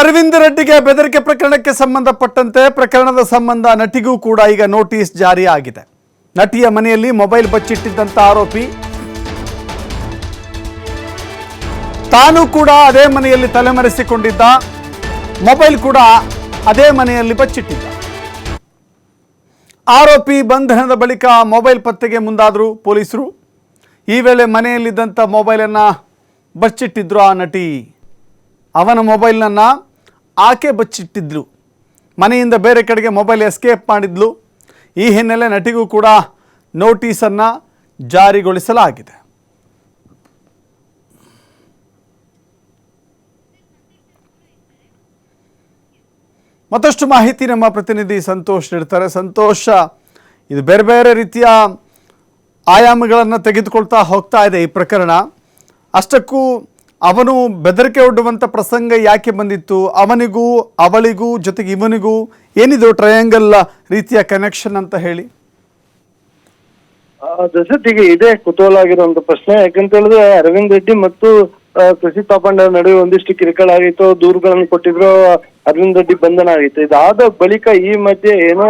ಅರವಿಂದ್ ರೆಡ್ಡಿಗೆ ಬೆದರಿಕೆ ಪ್ರಕರಣಕ್ಕೆ ಸಂಬಂಧಪಟ್ಟಂತೆ ಪ್ರಕರಣದ ಸಂಬಂಧ ನಟಿಗೂ ಕೂಡ ಈಗ ನೋಟಿಸ್ ಜಾರಿ ಆಗಿದೆ ನಟಿಯ ಮನೆಯಲ್ಲಿ ಮೊಬೈಲ್ ಬಚ್ಚಿಟ್ಟಿದ್ದಂತ ಆರೋಪಿ. ತಾನು ಕೂಡ ಅದೇ ಮನೆಯಲ್ಲಿ ತಲೆಮರೆಸಿಕೊಂಡಿದ್ದ. ಮೊಬೈಲ್ ಕೂಡ ಅದೇ ಮನೆಯಲ್ಲಿ ಬಚ್ಚಿಟ್ಟಿದ್ದ. ಆರೋಪಿ ಬಂಧನದ ಬಳಿಕ ಮೊಬೈಲ್ ಪತ್ತೆಗೆ ಮುಂದಾದರು ಪೊಲೀಸರು. ಈ ವೇಳೆ ಮನೆಯಲ್ಲಿದ್ದಂಥ ಮೊಬೈಲನ್ನು ಬಚ್ಚಿಟ್ಟಿದ್ರು ಆ ನಟಿ. ಅವನ ಮೊಬೈಲನ್ನು ಆಕೆ ಬಚ್ಚಿಟ್ಟಿದ್ಲು. ಮನೆಯಿಂದ ಬೇರೆ ಕಡೆಗೆ ಮೊಬೈಲ್ ಎಸ್ಕೇಪ್ ಮಾಡಿದ್ಲು. ಈ ಹಿನ್ನೆಲೆ ನಟಿಗೂ ಕೂಡ ನೋಟಿಸನ್ನು ಜಾರಿಗೊಳಿಸಲಾಗಿದೆ. ಮತ್ತಷ್ಟು ಮಾಹಿತಿ ನಮ್ಮ ಪ್ರತಿನಿಧಿ ಸಂತೋಷ್ ನೀಡ್ತಾರೆ. ಸಂತೋಷ, ಇದು ಬೇರೆ ಬೇರೆ ರೀತಿಯ ಆಯಾಮಗಳನ್ನು ತೆಗೆದುಕೊಳ್ತಾ ಹೋಗ್ತಾ ಇದೆ ಈ ಪ್ರಕರಣ. ಅಷ್ಟಕ್ಕೂ ಅವನು ಬೆದರಿಕೆ ಒಡ್ಡುವಂಥ ಪ್ರಸಂಗ ಯಾಕೆ ಬಂದಿತ್ತು? ಅವನಿಗೂ ಅವಳಿಗೂ ಜೊತೆಗೆ ಇವನಿಗೂ ಏನಿದು ಟ್ರಯಾಂಗಲ್ ರೀತಿಯ ಕನೆಕ್ಷನ್ ಅಂತ ಹೇಳಿ. ಆ, ದಶರಥಿಗೆ ಇದೇ ಕುತೂಹಲ ಆಗಿರುವಂತ ಪ್ರಶ್ನೆ. ಯಾಕಂತ ಹೇಳಿದ್ರೆ ಅರವಿಂದ್ ರೆಡ್ಡಿ ಮತ್ತು ಕೃಷಿ ತಾಪಂಡರ ನಡುವೆ ಒಂದಿಷ್ಟು ಕಿರಿಕಳ ಆಗಿತ್ತು ದೂರುಗಳನ್ನು ಕೊಟ್ಟಿದ್ರು ಅರವಿಂದ್ ರೆಡ್ಡಿ ಬಂಧನ ಆಗಿತ್ತು. ಇದಾದ ಬಳಿಕ ಈ ಮಧ್ಯೆ ಏನೋ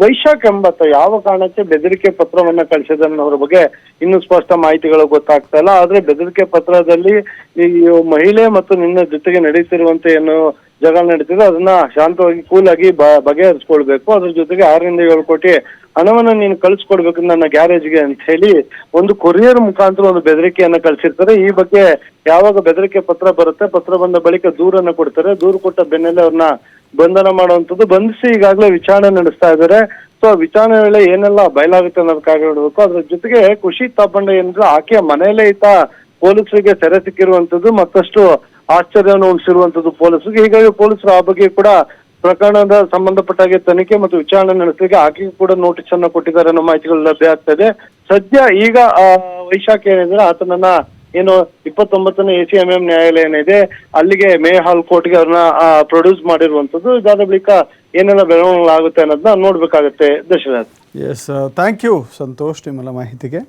ವೈಶಾಖ್ ಎಂಬತ್ತ ಯಾವ ಕಾರಣಕ್ಕೆ ಬೆದರಿಕೆ ಪತ್ರವನ್ನ ಕಳಿಸಿದನ್ನೋದ್ರ ಬಗ್ಗೆ ಇನ್ನೂ ಸ್ಪಷ್ಟ ಮಾಹಿತಿಗಳು ಗೊತ್ತಾಗ್ತಾ ಇಲ್ಲ. ಆದ್ರೆ ಬೆದರಿಕೆ ಪತ್ರದಲ್ಲಿ ಈ ಮಹಿಳೆ ಮತ್ತು ನಿನ್ನ ಜೊತೆಗೆ ನಡೀತಿರುವಂತ ಏನು ಜಗಳ ನಡೀತಿದೆ, ಅದನ್ನ ಶಾಂತವಾಗಿ ಕೂಲ್ ಆಗಿ ಬಗೆಹರಿಸ್ಕೊಳ್ಬೇಕು. ಅದ್ರ ಜೊತೆಗೆ ಆರರಿಂದ ಏಳು ಕೋಟಿ ಹಣವನ್ನ ನೀನು ಕಳಿಸ್ಕೊಡ್ಬೇಕು ನನ್ನ ಗ್ಯಾರೇಜ್ಗೆ ಅಂತ ಹೇಳಿ ಒಂದು ಕೊರಿಯರ್ ಮುಖಾಂತರ ಒಂದು ಬೆದರಿಕೆಯನ್ನ ಕಳ್ಸಿರ್ತಾರೆ. ಈ ಬಗ್ಗೆ ಯಾವಾಗ ಬೆದರಿಕೆ ಪತ್ರ ಬರುತ್ತೆ, ಪತ್ರ ಬಂದ ಬಳಿಕ ದೂರನ್ನ ಕೊಡ್ತಾರೆ. ದೂರು ಕೊಟ್ಟ ಬೆನ್ನಲ್ಲೇ ಅವ್ರನ್ನ ಬಂಧನ ಮಾಡುವಂತದ್ದು ಬಂಧಿಸಿ ಈಗಾಗಲೇ ವಿಚಾರಣೆ ನಡೆಸ್ತಾ ಇದ್ದಾರೆ. ಸೊ ವಿಚಾರಣೆ ವೇಳೆ ಏನೆಲ್ಲ ಬಯಲಾಗುತ್ತೆ ಅನ್ನೋದಕ್ಕಾಗಿ ನೋಡ್ಬೇಕು ಅದ್ರ ಜೊತೆಗೆ ಖುಷಿ ತಾಪಂಡ ಏನಿದ್ರು ಆಕೆಯ ಮನೆಯಲ್ಲೇ ಈತ ಪೊಲೀಸರಿಗೆ ಸೆರೆ ಸಿಕ್ಕಿರುವಂತದ್ದು ಮತ್ತಷ್ಟು ಆಶ್ಚರ್ಯವನ್ನು ಉಂಟಿಸಿರುವಂತದ್ದು ಪೊಲೀಸರಿಗೆ. ಹೀಗಾಗಿ ಪೊಲೀಸರು ಆ ಬಗ್ಗೆ ಕೂಡ ಪ್ರಕರಣದ ಸಂಬಂಧಪಟ್ಟ ಹಾಗೆ ತನಿಖೆ ಮತ್ತು ವಿಚಾರಣೆ ನಡೆಸಲಿಕ್ಕೆ ಆಕೆಗೆ ಕೂಡ ನೋಟಿಸ್ ಅನ್ನ ಕೊಟ್ಟಿದ್ದಾರೆ ಅನ್ನೋ ಮಾಹಿತಿಗಳು ಲಭ್ಯ ಆಗ್ತಾ ಸದ್ಯ ಈಗ ವೈಶಾಖ ಏನಿದ್ರೆ ಆತನನ್ನ ಏನು ಇಪ್ಪತ್ತೊಂಬತ್ತನೇ ಎ ಸಿ ಎಂ ಎಂ ನ್ಯಾಯಾಲಯ ಏನಿದೆ ಅಲ್ಲಿಗೆ ಮೇ ಹಾಲ್ ಕೋರ್ಟ್ಗೆ ಅವ್ರನ್ನ ಪ್ರೊಡ್ಯೂಸ್ ಮಾಡಿರುವಂತದ್ದು ಇದಾದ ಬಳಿಕ ಏನೆಲ್ಲ ಬೆಳವಣಿಗೆ ಆಗುತ್ತೆ ಅನ್ನೋದನ್ನ ನೋಡ್ಬೇಕಾಗತ್ತೆ Dasharath yes thank you Santosh, ನಿಮ್ಮೆಲ್ಲ ಮಾಹಿತಿಗೆ.